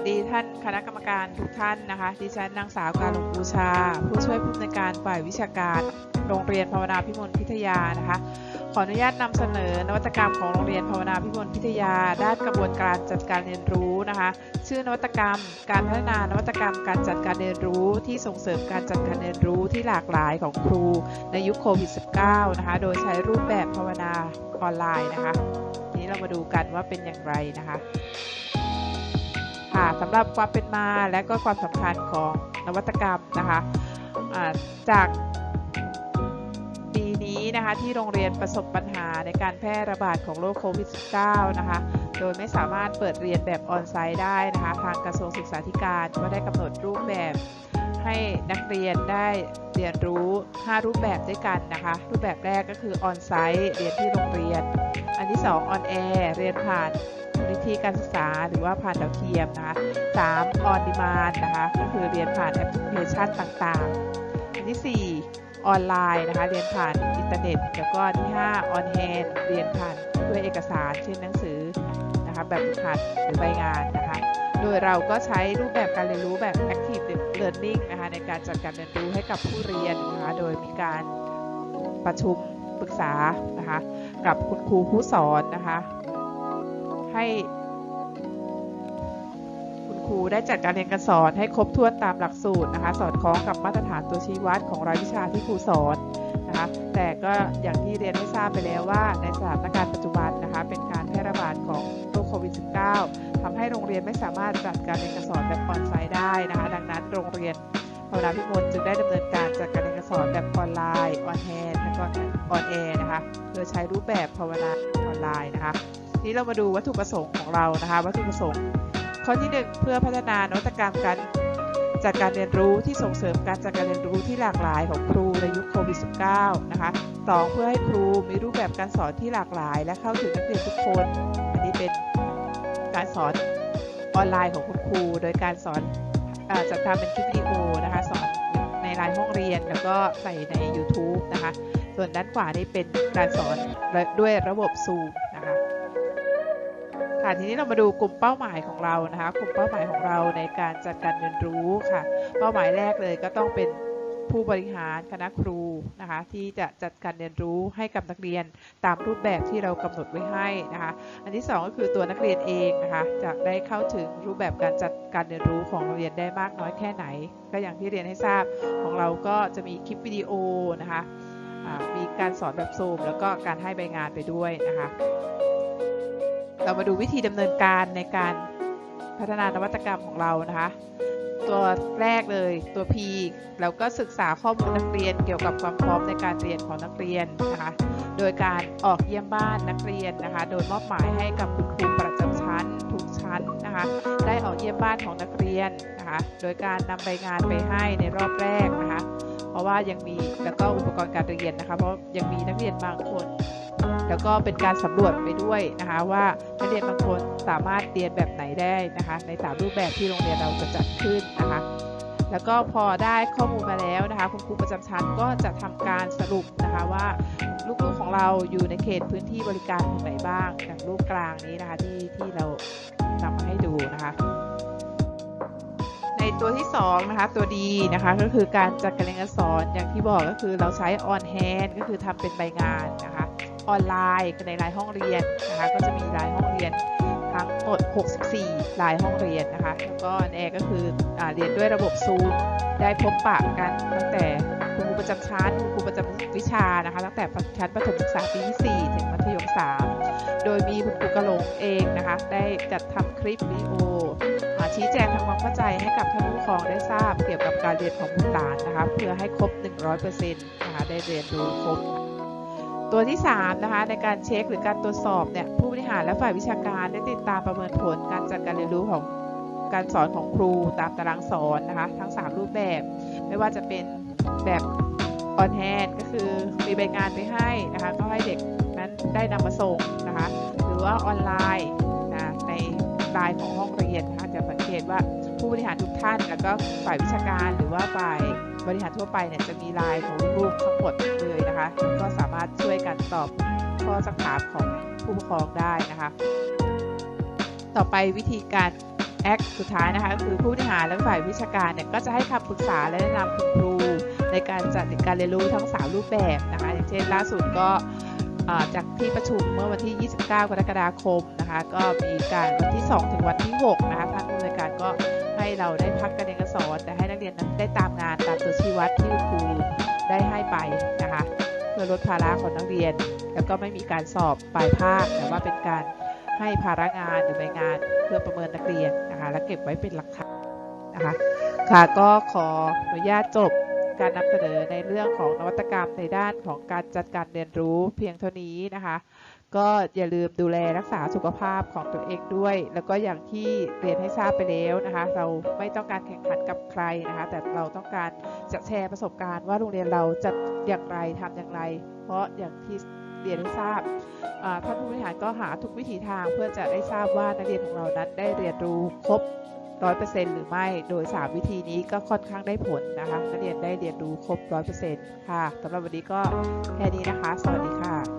วัสดีท่านคณะกรรมการทุกท่านนะคะ ดิฉันนางสาวการหลงบูชา ผู้ช่วยผู้อำนวยการฝ่ายวิชาการ โรงเรียนภาวนาพิมลพิทยานะคะ ขออนุญาตนำเสนอนวัตกรรมของโรงเรียนภาวนาพิมลพิทยา ด้านกระบวนการจัดการเรียนรู้นะคะ ชื่อนวัตกรรม การพัฒนานวัตกรรม การจัดการเรียนรู้ ที่ส่งเสริมการจัดการเรียนรู้ที่หลากหลายของครู ในยุคโควิด -19 นะคะ โดยใช้รูปแบบภาวนาออนไลน์นะคะทีนี้เรามาดูกันว่าเป็นอย่างไรนะคะ ค่ะสำหรับความเป็นมาและก็ความสำคัญของนวัตกรรมนะคะจากปีนี้นะคะที่โรงเรียนประสบปัญหาในการแพร่ระบาดของโรคโควิด -19 นะคะโดยไม่สามารถเปิดเรียนแบบออนไซต์ได้นะคะทางกระทรวงศึกษาธิการก็ได้กำหนดรูปแบบให้นักเรียนได้เรียนรู้ 5 รูปแบบด้วยกันนะคะ รูปแบบแรกก็คือออนไซต์เรียนที่โรงเรียน อันที่ 2 ออนแอร์เรียนผ่าน นิธิการศึกษา หรือว่าผ่านดาวเทียมนะคะ3 on demand นะคะก็คือเรียนผ่านแอปพลิเคชันต่างๆอันที่4ออนไลน์นะคะเรียนผ่านอินเทอร์เน็ต แล้วก็ที่5 on hand เรียนผ่านด้วยเอกสารเช่นหนังสือนะคะแบบฝึกหัดหรือใบงานนะคะ โดยเราก็ใช้รูปแบบการเรียนรู้แบบ active learning นะคะในการจัดการเรียนรู้ให้กับผู้เรียนนะคะโดยมีการประชุมปรึกษานะคะกับคุณครูผู้สอนนะคะ ให้คุณครูได้จัดการเรียนการสอนให้ครบถ้วนตามหลักสูตรนะคะ สอดคล้องกับมาตรฐานตัวชี้วัดของรายวิชาที่ครูสอนนะคะ แต่ก็อย่างที่เรียนให้ทราบไปแล้วว่าในสถานการณ์ปัจจุบันนะคะ เป็นการแพร่ระบาดของโรคโควิด -19 ทำให้โรงเรียนไม่สามารถจัดการเรียนการสอนแบบออนไซต์ได้นะคะ ดังนั้นโรงเรียนภาวนาพิมลจึงได้ดำเนินการจัดการเรียนการสอนแบบออนไลน์ออนแฮนและก็ออนแอร์นะคะ โดยใช้รูปแบบภาวนาออนไลน์นะคะ นี้เรามาดูวัตถุประสงค์ของเรานะคะ วัตถุประสงค์ ข้อที่ 1 เพื่อพัฒนานวัตกรรมการจัดการเรียนรู้ที่ส่งเสริมการจัดการเรียนรู้ที่หลากหลายของครูในยุคโควิด -19 นะคะ 2 เพื่อให้ครูมีรูปแบบการสอนที่หลากหลาย และเข้าถึงนักเรียนทุกคน อันนี้เป็นการสอนออนไลน์ของคุณครู โดยการสอนอจัดทำเป็นคลิปวิดีโอนะคะสอนในรายห้องเรียนแล้วก็ใส่ใน YouTube นะคะ ส่วนด้านขวานี่เป็นการสอนด้วยระบบ Zoom ค่ะ ทีนี้เรามาดูกลุ่มเป้าหมายของเรานะคะ กลุ่มเป้าหมายของเราในการจัดการเรียนรู้ค่ะ เป้าหมายแรกเลยก็ต้องเป็นผู้บริหารคณะครูนะคะที่จะจัดการเรียนรู้ให้กับนักเรียนตามรูปแบบที่เรากำหนดไว้ให้นะคะอันที่ 2 ก็คือตัวนักเรียนเองนะคะจะได้เข้าถึงรูปแบบการจัดการเรียนรู้ของโรงเรียนได้มากน้อยแค่ไหน ก็อย่างที่เรียนให้ทราบของเราก็จะมีคลิปวิดีโอนะคะมีการสอนแบบซูมแล้วก็การให้ใบงานไปด้วยนะคะ เรามาดูวิธีดำเนินการในการพัฒนานวัตกรรมของเรานะคะ ตัวแรกเลยตัว P เราก็ศึกษาข้อมูลนักเรียนเกี่ยวกับความพร้อมในการเรียนของนักเรียนนะคะ โดยการออกเยี่ยมบ้านนักเรียนนะคะ โดยมอบหมายให้กับคุณครูประจำชั้นทุกชั้นนะคะ ได้ออกเยี่ยมบ้านของนักเรียนนะคะ โดยการนำใบงานไปให้ในรอบแรกนะคะ เพราะว่ายังมีแล้วก็อุปกรณ์การเรียนนะคะ เพราะยังมีนักเรียนบางคน แล้วก็เป็นการสำรวจไปด้วยนะคะว่านักเรียนบางคนสามารถเรียนแบบไหนได้นะคะ ในสามรูปแบบที่โรงเรียนเราจะจัดขึ้นนะคะ แล้วก็พอได้ข้อมูลมาแล้วนะคะ คุณครูประจำชั้นก็จะทำการสรุปนะคะว่าลูกๆของเราอยู่ในเขตพื้นที่บริการตรงไหนบ้างอย่างรูปกลางนี้นะคะที่ที่เรานำมาให้ดูนะคะในตัวที่2นะคะตัวดีนะคะก็คือการจัดการเรียนการสอนอย่างที่บอกก็คือเราใช้ on hand ก็คือทำเป็นใบงานนะ ออนไลน์ในรายห้องเรียนนะคะก็จะมีรายห้องเรียนทั้งหมด 64รายห้องเรียนนะคะแล้วก็แอร์ก็คืออเรียนด้วยระบบซูมได้พบปะกันตั้งแต่คุณครูประจำชั้นคุณครูประจำวิชานะคะตั้งแต่ชั้นประถมศึกษาปีที่ 4 ถึงมัธยม 3 โดยมีคุณครูกระหลงเองนะคะได้จัดทำคลิปวิดีโอชี้แจงทำความเข้าใจให้กับท่านผู้ปกครองได้ทราบเกี่ยวกับการเรียนของบุตรหลานนะคะเพื่อให้ครบ 100%นะคะได้เรียนรู้ครบ ตัวที่3นะคะในการเช็คหรือการตรวจสอบเนี่ยผู้บริหารและฝ่ายวิชาการได้ติดตามประเมินผลการจัดการเรียนรู้ของการสอนของครูตามตารางสอนนะคะทั้ง 3 รูปแบบ ไม่ว่าจะเป็นแบบออนแฮนก็คือมีใบงานไปให้นะคะก็ให้เด็กนั้นได้นำมาส่งนะคะหรือว่าออนไลน์นะในไลน์ของห้องเรียนนะคะจะสังเกตว่าผู้บริหารทุกท่าน แล้วก็ฝ่ายวิชาการหรือว่าฝ่าย บริหารทั่วไปเนี่ยจะมีไลน์ของลูกๆทั้งหมดเลยนะคะ ก็สามารถช่วยกันตอบข้อสักถามของผู้ปกครองได้นะคะ ต่อไปวิธีการแอคสุดท้ายนะคะก็คือผู้บริหารและฝ่ายวิชาการเนี่ยก็จะให้คำปรึกษาและแนะนำคุณครูในการจัดการเรียนรู้ทั้ง 3 รูปแบบนะคะอย่างเช่นล่าสุดก็จากที่ประชุมเมื่อวันที่ 29 กรกฎาคมนะคะ ก็มีการวันที่ 2 ถึงวันที่ 6 นะคะท่านผู้อำนวยการก็ ให้เราได้พักการเรียนการสอน แต่ให้นักเรียนนั้นได้ตามงานตามตัวชี้วัดที่ครูได้ให้ไปนะคะเพื่อลดภาระของนักเรียน แล้วก็ไม่มีการสอบปลายภาคแต่ว่าเป็นการให้ภาระงานหรือใบงานเพื่อประเมินนักเรียนนะคะและเก็บไว้เป็นหลักฐานนะคะค่ะก็ขออนุญาตจบการนำเสนอในเรื่องของนวัตกรรมในด้านของการจัดการเรียนรู้เพียงเท่านี้นะคะ ก็อย่าลืมดูแลรักษาสุขภาพของตัวเองด้วย แล้วก็อย่างที่เรียนให้ทราบไปแล้วนะคะ เราไม่ต้องการแข่งขันกับใครนะคะ แต่เราต้องการจะแชร์ประสบการณ์ว่าโรงเรียนเราจัดอย่างไรทำอย่างไร เพราะอย่างที่เรียนให้ทราบท่านผู้บริหารก็หาทุกวิถีทางเพื่อจะได้ทราบว่านักเรียนของเรานั้นได้เรียนรู้ครบร้อยเปอร์เซ็นต์หรือไม่ โดย 3 วิธีนี้ก็ค่อนข้างได้ผลนะคะนักเรียนได้เรียนรู้ครบร้อยเปอร์เซ็นต์ค่ะสำหรับวันนี้ก็แค่นี้นะคะ สวัสดีค่ะ